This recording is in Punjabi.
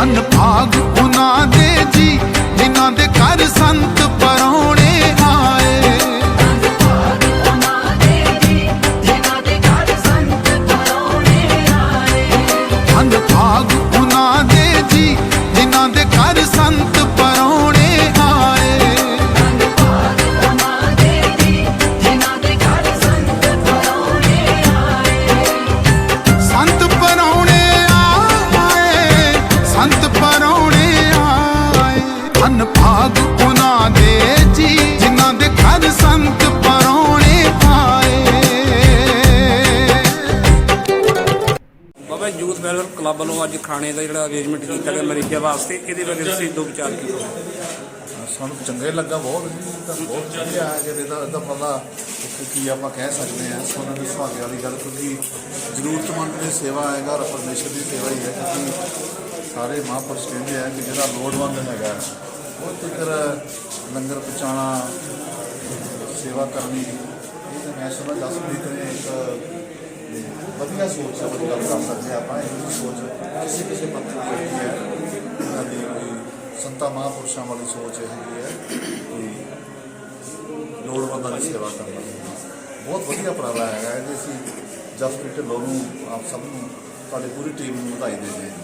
अनभाग उना दे जी। ਧੰਨ ਭਾਗ ਉਹਨਾਂ ਦੇ ਜੀ ਜਿਨ੍ਹਾਂ ਦੇ ਘਰ ਸੰਤ ਪਰੌਣੇ ਆਏ ਬਾਬਾ ਯੂਥ ਵੈਲਫੇਅਰ ਕਲੱਬ ਵੱਲੋਂ ਅੱਜ ਖਾਣੇ ਦਾ ਜਿਹੜਾ ਅਰੇਂਜਮੈਂਟ ਕੀਤਾ ਗਿਆ ਮਰੀਜ਼ਾਂ ਵਾਸਤੇ ਇਹਦੇ ਬਾਰੇ ਤੁਸੀਂ ਦੋ ਵਿਚਾਰ ਕੀ ਕਰੋ ਸਾਨੂੰ ਚੰਗਾ ਹੀ ਲੱਗਾ ਬਹੁਤ ਤਾਂ ਬਹੁਤ ਵਧੀਆ ਹੈ ਕਿ ਇਹਦਾ ਇਹਦਾ ਪਤਾ ਕਿ ਕੀ ਆਪਾਂ ਕਹਿ ਸਕਦੇ ਹਾਂ। ਸੋਨਾ ਦੀ ਸੁਹਾਗੇ ਵਾਲੀ ਗੱਲ ਕਿਉਂਕਿ ਜ਼ਰੂਰਤਮੰਦ ਦੀ ਸੇਵਾ ਹੈਗਾ ਔਰ ਪਰਮੇਸ਼ਰ ਦੀ ਸੇਵਾ ਹੀ ਹੈ ਕਿਉਂਕਿ ਸਾਰੇ ਮਹਾਂਪੁਰਸ਼ ਕਹਿੰਦੇ ਆ ਕਿ ਜਿਹੜਾ ਲੋੜਵੰਦ ਹੈਗਾ ਉਹ ਤੱਕਰ ਲੰਗਰ ਪਹੁੰਚਾਉਣਾ ਸੇਵਾ ਕਰਨੀ ਇਹ ਤਾਂ ਮੈਂ ਸਮਝ ਜਸਪ੍ਰੀਤ ਨੇ ਇੱਕ ਵਧੀਆ ਸੋਚ ਹੈ ਬੜੀ ਗੱਲ ਕਰ ਸਕਦੇ ਹਾਂ ਆਪਾਂ ਇਹ ਸੋਚ ਕਿਸੇ ਕਿਸੇ ਪੱਤਰ ਦੀ ਹੈਗੀ ਹੈ ਇਹਨਾਂ ਦੀ ਕੋਈ ਸੰਤਾ ਮਹਾਂਪੁਰਸ਼ਾਂ ਵਾਲੀ ਸੋਚ ਇਹ ਹੈਗੀ ਹੈ ਕਿ ਲੋੜਵੰਦਾਂ ਦੀ ਸੇਵਾ ਕਰਨਾ ਬਹੁਤ ਵਧੀਆ ਉਪਰਾਲਾ ਹੈਗਾ ਇਹਦੇ ਅਸੀਂ ਜਸਪ੍ਰੀਤ ਢਿੱਲੋਂ ਨੂੰ ਆਪ ਸਭ ਨੂੰ ਤੁਹਾਡੀ ਪੂਰੀ ਟੀਮ ਨੂੰ ਵਧਾਈ ਦਿੰਦੇ ਹਾਂ